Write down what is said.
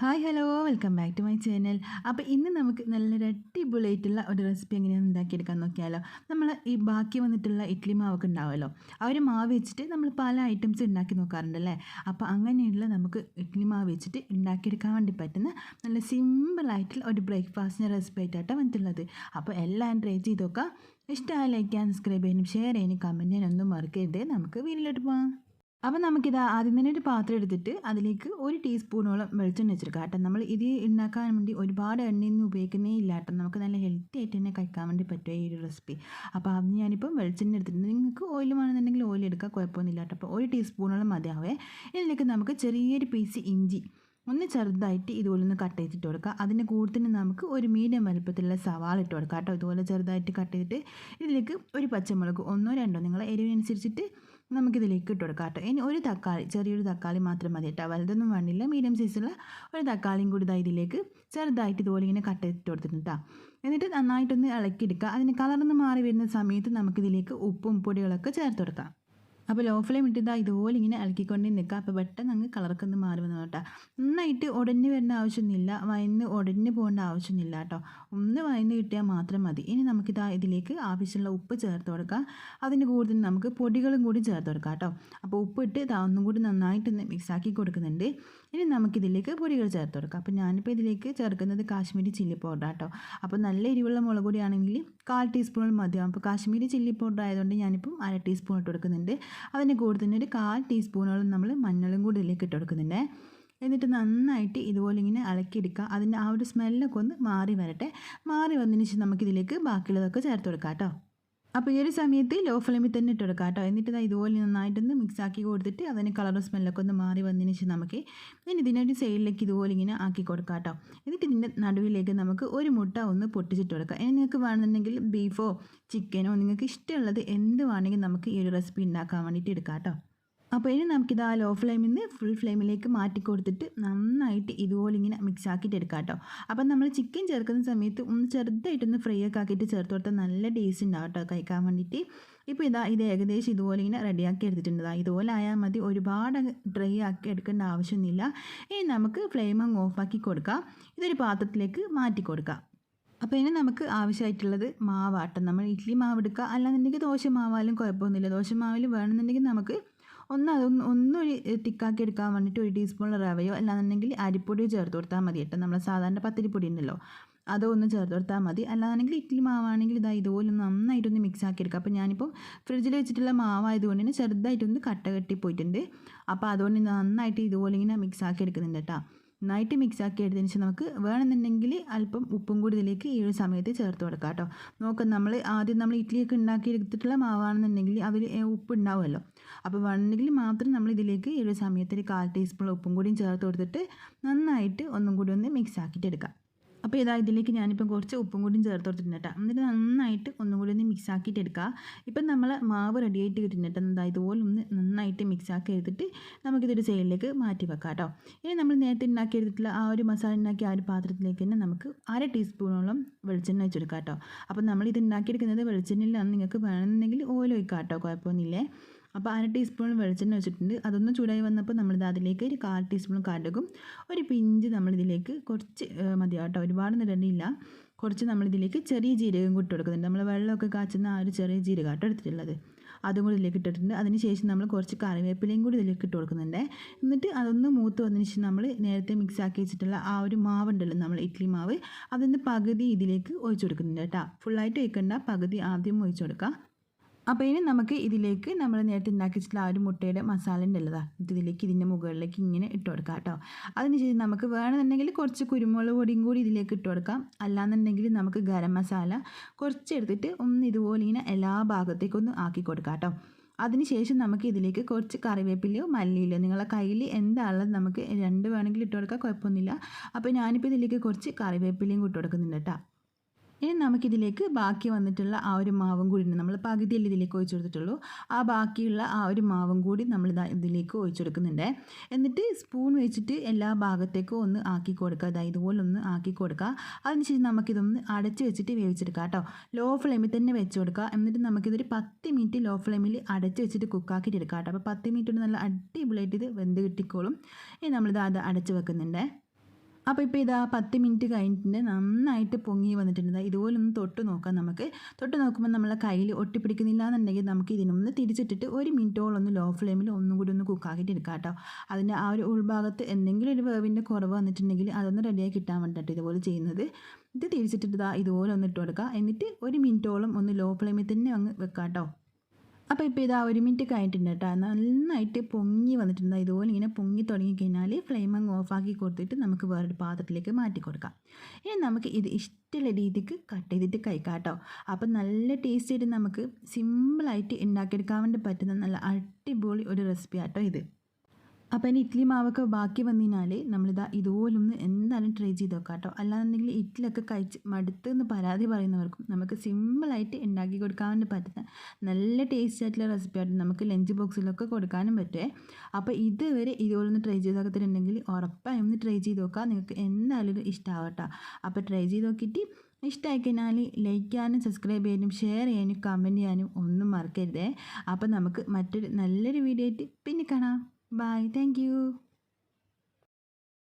Hi hello welcome back to my channel അപ്പോൾ ഇന്ന് നമുക്ക് നല്ലൊരു അടിപൊളിയായിട്ടുള്ള ഒരു റെസിപ്പി എങ്ങനെയാണ് ഉണ്ടാക്കിയെടുക്കാൻ നോക്കിയാലോ? നമ്മൾ ഈ ബാക്കി വന്നിട്ടുള്ള ഇഡ്ഡലി മാവൊക്കെ ഉണ്ടാവുമല്ലോ. ആ ഒരു മാവ് വെച്ചിട്ട് നമ്മൾ പല ഐറ്റംസ് ഉണ്ടാക്കി നോക്കാറുണ്ട് അല്ലേ? അപ്പോൾ അങ്ങനെയുള്ള നമുക്ക് ഇഡ്ഡലി മാവ് വെച്ചിട്ട് ഉണ്ടാക്കിയെടുക്കാൻ വേണ്ടി പറ്റുന്ന നല്ല സിമ്പിളായിട്ടുള്ള ഒരു ബ്രേക്ക്ഫാസ്റ്റിന്റെ റെസിപ്പി ആയിട്ടാണ് വന്നിട്ടുള്ളത്. അപ്പോൾ എല്ലാം ട്രൈ ചെയ്ത് നോക്കാം ഇഷ്ടമായ ലൈക്ക് ചെയ്യാൻ സബ്സ്ക്രൈബ് ചെയ്യാനും ഷെയർ ചെയ്യാനും കമന്റ് ചെയ്യാനൊന്നും മറക്കരുത്. നമുക്ക് വീട്ടിലോട്ട് പോകാം അപ്പോൾ നമുക്കിത് ആദ്യം തന്നെ ഒരു പാത്രം എടുത്തിട്ട് അതിലേക്ക് ഒരു ടീസ്പൂണോളം വെളിച്ചെണ്ണ വെച്ചെടുക്കാം കേട്ടോ. നമ്മൾ ഇത് ഉണ്ടാക്കാൻ വേണ്ടി ഒരുപാട് എണ്ണയൊന്നും ഉപയോഗിക്കുന്നേ ഇല്ല കേട്ടോ. നമുക്ക് നല്ല ഹെൽത്തി ആയിട്ട് തന്നെ കഴിക്കാൻ വേണ്ടി പറ്റുക ഈ ഒരു റെസിപ്പി അപ്പോൾ അത് ഞാനിപ്പം വെളിച്ചെണ്ണ എടുത്തിട്ടുണ്ട്. നിങ്ങൾക്ക് ഓയിൽ വേണമെന്നുണ്ടെങ്കിൽ ഓയിൽ എടുക്കുക കുഴപ്പമൊന്നുമില്ല കേട്ടോ. അപ്പോൾ ഒരു ടീസ്പൂണോളം മതിയാവേ. ഇതിലേക്ക് നമുക്ക് ചെറിയൊരു പീസ് ഇഞ്ചി ഒന്ന് ചെറുതായിട്ട് ഇതുപോലെ ഒന്ന് കട്ട് ചെയ്തിട്ട് കൊടുക്കുക അതിന്റെ കൂടുതൽ നമുക്ക് ഒരു മീഡിയം വലുപ്പത്തിലുള്ള സവാള ഇട്ട് കൊടുക്കുക കേട്ടോ. ഇതുപോലെ ചെറുതായിട്ട് കട്ട് ചെയ്തിട്ട് ഇതിലേക്ക് ഒരു പച്ചമുളക് ഒന്നോ രണ്ടോ നിങ്ങളെ എരിവിനനുസരിച്ചിട്ട് നമുക്കിതിലേക്ക് ഇട്ട് കൊടുക്കാം കേട്ടോ. ഇനി ഒരു തക്കാളി ചെറിയൊരു തക്കാളി മാത്രം മതി കേട്ടോ. വലുതൊന്നും വേണ്ടില്ല. മീഡിയം സൈസുള്ള ഒരു തക്കാളിയും കൂടി ഇതാ ഇതിലേക്ക് ചെറുതായിട്ട് ഇതുപോലെ ഇങ്ങനെ കട്ട് ചെയ്തിട്ട് കൊടുത്തിട്ടുണ്ട് കേട്ടോ എന്നിട്ട് നന്നായിട്ടൊന്ന് ഇളക്കിയെടുക്കുക. അതിന് കളർന്ന് മാറി വരുന്ന സമയത്ത് നമുക്കിതിലേക്ക് ഉപ്പും പൊടികളൊക്കെ ചേർത്ത് കൊടുക്കാം. അപ്പോൾ ലോ ഫ്ലെയിം ഇട്ടിതാ ഇതുപോലെ ഇങ്ങനെ ഇളക്കിക്കൊണ്ടേ നിൽക്കുക അപ്പോൾ പെട്ടെന്ന് അങ്ങ് കളറൊക്കെ ഒന്ന് മാറി വന്നു കേട്ടോ. നന്നായിട്ട് ഉടഞ്ഞ് വരേണ്ട ആവശ്യമൊന്നുമില്ല. വയന്ന് ഉടഞ്ഞ് പോകേണ്ട ആവശ്യമൊന്നുമില്ല കേട്ടോ. ഒന്ന് വയന്ന് കിട്ടിയാൽ മാത്രം മതി. ഇനി നമുക്കിതാ ഇതിലേക്ക് ആവശ്യമുള്ള ഉപ്പ് ചേർത്ത് കൊടുക്കാം. അതിന് കൂടുതൽ നമുക്ക് പൊടികളും കൂടി ചേർത്ത് കൊടുക്കാം കേട്ടോ. അപ്പോൾ ഉപ്പിട്ട് ഇതാ ഒന്നും കൂടി നന്നായിട്ടൊന്ന് മിക്സാക്കി കൊടുക്കുന്നുണ്ട്. ഇനി നമുക്കിതിലേക്ക് പൊടികൾ ചേർത്ത് കൊടുക്കാം. അപ്പോൾ ഞാനിപ്പോൾ ഇതിലേക്ക് ചേർക്കുന്നത് കാശ്മീരി ചില്ലി പൗഡർ കേട്ടോ അപ്പോൾ നല്ല എരിവുള്ള മുളക് പൊടിയാണെങ്കിൽ കാൽ ടീസ്പൂൺ മതിയാവും. അപ്പോൾ കാശ്മീരി ചില്ലി പൗഡർ ആയതുകൊണ്ട് ഞാനിപ്പം അര ടീസ്പൂൺ ഇട്ട് കൊടുക്കുന്നുണ്ട്. അതിന്റെ കൂടെ തന്നെ ഒരു കാൽ ടീസ്പൂണോളം നമ്മൾ മഞ്ഞളും കൂടി ഇതിലേക്ക് ഇട്ട് കൊടുക്കുന്നുണ്ട്. എന്നിട്ട് നന്നായിട്ട് ഇതുപോലെ ഇങ്ങനെ ഇളക്കിയെടുക്കുക. അതിന്റെ ആ ഒരു സ്മെല്ലൊക്കെ ഒന്ന് മാറി വരട്ടെ. മാറി വന്നതിന് ശേഷം നമുക്കിതിലേക്ക് ബാക്കിയുള്ളതൊക്കെ ചേർത്ത് കൊടുക്കാം കേട്ടോ. അപ്പോൾ ഈ ഒരു സമയത്ത് ലോ ഫ്ലെയിമിൽ തന്നെ ഇട്ട് കൊടുക്കാം കേട്ടോ. എന്നിട്ട് ഇതുപോലെ നന്നായിട്ടൊന്ന് മിക്സ് ആക്കി കൊടുത്തിട്ട് അതിന് കളറും സ്മെല്ലൊക്കെ ഒന്ന് മാറി വന്നതിന് ശേഷം നമുക്ക് ഇനി ഇതിനൊരു സൈഡിലേക്ക് ഇതുപോലെ ഇങ്ങനെ ആക്കി കൊടുക്കാം കേട്ടോ. എന്നിട്ട് ഇതിന്റെ നടുവിലേക്ക് നമുക്ക് ഒരു മുട്ട ഒന്ന് പൊട്ടിച്ചിട്ട് കൊടുക്കാം. ഇനി നിങ്ങൾക്ക് വേണമെന്നുണ്ടെങ്കിൽ ബീഫോ ചിക്കനോ നിങ്ങൾക്ക് ഇഷ്ടമുള്ളത് എന്ത് വേണമെങ്കിൽ നമുക്ക് ഈ ഒരു റെസിപ്പി ഉണ്ടാക്കാൻ വേണ്ടിയിട്ട് എടുക്കാം കേട്ടോ. അപ്പോൾ ഇനി നമുക്കിത് ആ ലോ ഫ്ലെയിമിൽ നിന്ന് ഫുൾ ഫ്ലെയിമിലേക്ക് മാറ്റി കൊടുത്തിട്ട് നന്നായിട്ട് ഇതുപോലെ ഇങ്ങനെ മിക്സ് ആക്കിയിട്ട് എടുക്കാം കേട്ടോ. അപ്പം നമ്മൾ ചിക്കൻ ചേർക്കുന്ന സമയത്ത് ഒന്ന് ചെറുതായിട്ടൊന്ന് ഫ്രൈ ഒക്കെ ആക്കിയിട്ട് ചേർത്ത് കൊടുത്താൽ നല്ല ടേസ്റ്റ് ഉണ്ടാവും കേട്ടോ കഴിക്കാൻ വേണ്ടിയിട്ട്. ഇപ്പോൾ ഇതാ ഇത് ഏകദേശം ഇതുപോലെ ഇങ്ങനെ റെഡിയാക്കി എടുത്തിട്ടുണ്ട്. ഇതുപോലെ ആയാൽ മതി ഒരുപാട് ഡ്രൈ ആക്കി എടുക്കേണ്ട ആവശ്യമൊന്നുമില്ല. ഇനി നമുക്ക് ഫ്ലെയിം അങ്ങ് ഓഫാക്കി കൊടുക്കാം. ഇതൊരു പാത്രത്തിലേക്ക് മാറ്റി കൊടുക്കാം. അപ്പോൾ ഇനി നമുക്ക് ആവശ്യമായിട്ടുള്ളത് മാവാട്ടം. നമ്മൾ ഇഡ്ഡലി മാവ് എടുക്കുക അല്ലാന്നുണ്ടെങ്കിൽ ദോശ മാവാലും കുഴപ്പമൊന്നുമില്ല. ദോശ മാവിൽ വേണമെന്നുണ്ടെങ്കിൽ നമുക്ക് ഒന്ന് അതൊന്ന് ഒന്നൊരു തിക്കാക്കി എടുക്കാൻ വേണ്ടിയിട്ട് ഒരു ടീസ്പൂൺ റവയോ അല്ലാന്നുണ്ടെങ്കിൽ അരിപ്പൊടിയോ ചേർത്ത് കൊടുത്താൽ മതി കേട്ടോ. നമ്മൾ സാധാരണ പത്തിരിപ്പൊടി ഉണ്ടല്ലോ. അതോ ഒന്ന് ചേർത്ത് കൊടുത്താൽ മതി. അല്ലാന്നുണ്ടെങ്കിൽ ഇഡ്ഡലി മാവാണെങ്കിൽ ഇതാ ഇതുപോലെ നന്നായിട്ടൊന്ന് മിക്സ് ആക്കി എടുക്കുക അപ്പോൾ ഞാനിപ്പോൾ ഫ്രിഡ്ജിൽ വെച്ചിട്ടുള്ള മാവായതുകൊണ്ട് തന്നെ ചെറുതായിട്ടൊന്ന് കട്ട കെട്ടി പോയിട്ടുണ്ട്. അപ്പോൾ അതുകൊണ്ട് നന്നായിട്ട് ഇതുപോലെ ഇങ്ങനെ മിക്സ് ആക്കി എടുക്കുന്നുണ്ട് കേട്ടോ. നന്നായിട്ട് മിക്സ് ആക്കി എടുത്തതിന് ശേഷം നമുക്ക് വേണമെന്നുണ്ടെങ്കിൽ അല്പം ഉപ്പും കൂടി ഇതിലേക്ക് ഈ ഒരു സമയത്ത് ചേർത്ത് കൊടുക്കാം കേട്ടോ. നോക്കാം നമ്മൾ ആദ്യം നമ്മൾ ഇഡ്ഡലിയൊക്കെ ഉണ്ടാക്കി എടുത്തിട്ടുള്ള മാവാണെന്നുണ്ടെങ്കിൽ അതിൽ ഉപ്പ് ഉണ്ടാവുമല്ലോ. അപ്പോൾ വേണമെങ്കിൽ മാത്രം നമ്മൾ ഇതിലേക്ക് ഈ ഒരു സമയത്ത് ഒരു കാൽ ടീസ്പൂൺ ഉപ്പും കൂടിയും ചേർത്ത് കൊടുത്തിട്ട് നന്നായിട്ട് ഒന്നും കൂടി ഒന്ന് മിക്സ് ആക്കിയിട്ട് എടുക്കാം. അപ്പോൾ ഇതാ ഇതിലേക്ക് ഞാനിപ്പം കുറച്ച് ഉപ്പും കൂടിയും ചേർത്ത് കൊടുത്തിട്ടുണ്ട് കേട്ടോ. എന്നിട്ട് നന്നായിട്ട് ഒന്നും കൂടി ഒന്ന് മിക്സ് ആക്കിയിട്ട് എടുക്കുക ഇപ്പം നമ്മൾ മാവ് റെഡി ആയിട്ട് കിട്ടുന്നുണ്ട് എന്താ ഇതുപോലെ ഒന്ന് നന്നായിട്ട് മിക്സ് ആക്കി എടുത്തിട്ട് നമുക്കിതൊരു സൈഡിലേക്ക് മാറ്റി വെക്കാം കേട്ടോ. ഇനി നമ്മൾ നേരത്തെ ഉണ്ടാക്കി എടുത്തിട്ടുള്ള ആ ഒരു മസാല ഉണ്ടാക്കിയ ആ ഒരു പാത്രത്തിലേക്ക് തന്നെ നമുക്ക് അര ടീസ്പൂണോളം വെളിച്ചെണ്ണ വെച്ചെടുക്കാം കേട്ടോ. അപ്പോൾ നമ്മൾ ഇത് ഉണ്ടാക്കിയെടുക്കുന്നത് വെളിച്ചെണ്ണയിലാണ് നിങ്ങൾക്ക് വേണമെന്നുണ്ടെങ്കിൽ ഓയിൽ ഒഴിക്കാം കേട്ടോ. കുഴപ്പമൊന്നുമില്ലേ. അപ്പോൾ അര ടീസ്പൂൺ വെളിച്ചെണ്ണ വെച്ചിട്ടുണ്ട്. അതൊന്ന് ചൂടായി വന്നപ്പോൾ നമ്മളിത് അതിലേക്ക് ഒരു കാൽ ടീസ്പൂൺ കടുകും ഒരു പിഞ്ച് നമ്മളിതിലേക്ക് കുറച്ച് മതി കേട്ടോ ഒരുപാട് നിരണ്ടിയില്ല കുറച്ച് നമ്മളിതിലേക്ക് ചെറിയ ജീരകം കൂട്ടി കൊടുക്കുന്നുണ്ട്. നമ്മൾ വെള്ളമൊക്കെ കാച്ചുന്ന ആ ഒരു ചെറിയ ജീരകം കേട്ടോ എടുത്തിട്ടുള്ളത്. അതും കൂടി ഇതിലേക്ക് ഇട്ടിട്ടുണ്ട്. അതിന് ശേഷം നമ്മൾ കുറച്ച് കറിവേപ്പിലയും കൂടി ഇതിലേക്ക് ഇട്ട് കൊടുക്കുന്നുണ്ട്. എന്നിട്ട് അതൊന്ന് മൂത്ത് വന്നതിന് ശേഷം നമ്മൾ നേരത്തെ മിക്സ് ആക്കി വെച്ചിട്ടുള്ള ആ ഒരു മാവുണ്ടല്ലോ നമ്മൾ ഇഡ്ഡലി മാവ്. അതിന്റെ പകുതി ഇതിലേക്ക് ഒഴിച്ചു കൊടുക്കുന്നുണ്ട് കേട്ടോ. ഫുള്ളായിട്ട് ഒഴിക്കണ്ട പകുതി ആദ്യം ഒഴിച്ചു കൊടുക്കുക അപ്പോൾ ഇനി നമുക്ക് ഇതിലേക്ക് നമ്മൾ നേരത്തെ ഉണ്ടാക്കി വെച്ചിട്ടുള്ള ആ ഒരു മുട്ടയുടെ മസാല ഉണ്ടല്ലോ ഇതിലേക്ക് ഇതിന്റെ മുകളിലേക്ക് ഇങ്ങനെ ഇട്ട് കൊടുക്കാം കേട്ടോ. അതിനുശേഷം നമുക്ക് വേണമെന്നുണ്ടെങ്കിൽ കുറച്ച് കുരുമുളക് പൊടിയും കൂടി ഇതിലേക്ക് ഇട്ട് കൊടുക്കാം. അല്ലാന്നുണ്ടെങ്കിൽ നമുക്ക് ഗരം മസാല കുറച്ച് എടുത്തിട്ട് ഒന്ന് ഇതുപോലെ ഇങ്ങനെ എല്ലാ ഭാഗത്തേക്കൊന്ന് ആക്കി കൊടുക്കാം കേട്ടോ. അതിനുശേഷം നമുക്ക് ഇതിലേക്ക് കുറച്ച് കറിവേപ്പിലയോ മല്ലിയിലോ നിങ്ങളെ കയ്യിൽ എന്താണുള്ളത് നമുക്ക് രണ്ട് വേണമെങ്കിൽ ഇട്ട് കൊടുക്കാം കുഴപ്പമൊന്നുമില്ല. അപ്പോൾ ഞാനിപ്പോൾ ഇതിലേക്ക് കുറച്ച് കറിവേപ്പിലയും ഇട്ട് കൊടുക്കുന്നുണ്ട് കേട്ടോ. ഇനി നമുക്കിതിലേക്ക് ബാക്കി വന്നിട്ടുള്ള ആ ഒരു മാവും കൂടി ഉണ്ട്. നമ്മൾ പകുതിയിൽ ഇതിലേക്ക് ഒഴിച്ചു കൊടുത്തിട്ടുള്ളൂ. ആ ബാക്കിയുള്ള ആ ഒരു മാവും കൂടി നമ്മൾ ഇതിലേക്ക് ഒഴിച്ചു കൊടുക്കുന്നുണ്ട്. എന്നിട്ട് സ്പൂൺ വെച്ചിട്ട് എല്ലാ ഭാഗത്തേക്കും ഒന്ന് ആക്കി കൊടുക്കുക. അതായത് ഇതുപോലെ ഒന്ന് ആക്കി കൊടുക്കുക. അതിനുശേഷം നമുക്കിതൊന്ന് അടച്ച് വെച്ചിട്ട് വേവിച്ചെടുക്കാം കേട്ടോ. ലോ ഫ്ലെയിമിൽ തന്നെ വെച്ച് കൊടുക്കുക. എന്നിട്ട് നമുക്കിതൊരു പത്ത് മിനിറ്റ് ലോ ഫ്ലെയിമിൽ അടച്ച് വെച്ചിട്ട് കുക്കാക്കിയിട്ട് എടുക്കാം കേട്ടോ. അപ്പോൾ പത്ത് മിനിറ്റ് കൊണ്ട് നല്ല അടിപൊളിയായിട്ട് ഇത് വെന്ത് കിട്ടിക്കോളും. ഇനി നമ്മളിത് അത് അടച്ച് വെക്കുന്നുണ്ട്. അപ്പോൾ ഇപ്പോൾ ഇതാ പത്ത് മിനിറ്റ് കഴിഞ്ഞിട്ടുണ്ട്. നന്നായിട്ട് പൊങ്ങി വന്നിട്ടുണ്ട്. ഇതുപോലെ ഒന്ന് തൊട്ട് നോക്കാം നമുക്ക്. തൊട്ട് നോക്കുമ്പോൾ നമ്മളെ കയ്യിൽ ഒട്ടിപ്പിടിക്കുന്നില്ല എന്നുണ്ടെങ്കിൽ നമുക്ക് ഇതിനൊന്ന് തിരിച്ചിട്ടിട്ട് ഒരു മിനിറ്റോളം ഒന്ന് ലോ ഫ്ലെയിമിൽ ഒന്നും കൂടി ഒന്ന് കുക്കാക്കിയിട്ട് എടുക്കാം കേട്ടോ. അതിന്റെ ആ ഒരു ഉൾഭാഗത്ത് എന്തെങ്കിലും ഒരു വേവിന്റെ കുറവ് വന്നിട്ടുണ്ടെങ്കിൽ അതൊന്ന് റെഡിയായി കിട്ടാൻ വേണ്ടിയിട്ട് ഇതുപോലെ ചെയ്യുന്നത്. ഇത് തിരിച്ചിട്ടിട്ട് ഇതാ ഇതുപോലെ ഒന്ന് ഇട്ട് കൊടുക്കുക എന്നിട്ട് ഒരു മിനിറ്റോളം ഒന്ന് ലോ ഫ്ലെയിമിൽ തന്നെ അങ്ങ് വെക്കാം കേട്ടോ. അപ്പോൾ ഇപ്പോൾ ഇതാ ഒരു മിനിറ്റ് കഴിഞ്ഞിട്ടുണ്ട് കേട്ടോ നന്നായിട്ട് പൊങ്ങി വന്നിട്ടുണ്ട്. ഇതുപോലെ ഇങ്ങനെ പൊങ്ങി തുടങ്ങി കഴിഞ്ഞാൽ ഫ്ലെയിം അങ്ങ് ഓഫാക്കി കൊടുത്തിട്ട് നമുക്ക് വേറൊരു പാത്രത്തിലേക്ക് മാറ്റി കൊടുക്കാം. ഇനി നമുക്ക് ഇത് ഇഷ്ടമുള്ള രീതിക്ക് കട്ട് ചെയ്തിട്ട് കഴിക്കാം കേട്ടോ അപ്പം നല്ല ടേസ്റ്റ് ആയിട്ട് നമുക്ക് സിമ്പിളായിട്ട് ഉണ്ടാക്കിയെടുക്കാൻ വേണ്ടി പറ്റുന്ന നല്ല അടിപൊളി ഒരു റെസിപ്പി ആട്ടോ ഇത്. അപ്പോൾ ഇനി ഇഡ്ഡലി മാവൊക്കെ ബാക്കി വന്നതിനാൽ നമ്മളിതാ ഇതുപോലൊന്ന് എന്തായാലും ട്രൈ ചെയ്ത് നോക്കാം കേട്ടോ. അല്ലാന്നുണ്ടെങ്കിൽ ഇഡ്ഡലിയൊക്കെ കഴിച്ച് മടുത്ത് എന്ന് പരാതി പറയുന്നവർക്കും നമുക്ക് സിമ്പിളായിട്ട് ഉണ്ടാക്കി കൊടുക്കാൻ പറ്റുന്ന നല്ല ടേസ്റ്റ് ആയിട്ടുള്ള റെസിപ്പി ആയിട്ട് നമുക്ക് ലഞ്ച് ബോക്സിലൊക്കെ കൊടുക്കാനും പറ്റുമേ അപ്പോൾ ഇതുവരെ ഇതുപോലൊന്ന് ട്രൈ ചെയ്ത് നോക്കത്തിട്ടുണ്ടെങ്കിൽ ഉറപ്പായും ഒന്ന് ട്രൈ ചെയ്ത് നോക്കാം. നിങ്ങൾക്ക് എന്തായാലും ഇത് കേട്ടോ. അപ്പോൾ ട്രൈ ചെയ്ത് നോക്കിയിട്ട് ഇഷ്ടമായി കഴിഞ്ഞാൽ ലൈക്ക് ചെയ്യാനും സബ്സ്ക്രൈബ് ചെയ്യാനും ഷെയർ ചെയ്യാനും കമന്റ് ചെയ്യാനും ഒന്നും മറക്കരുതേ. അപ്പോൾ നമുക്ക് മറ്റൊരു നല്ലൊരു വീഡിയോ ആയിട്ട് പിന്നെ കാണാം. Bye. Thank you.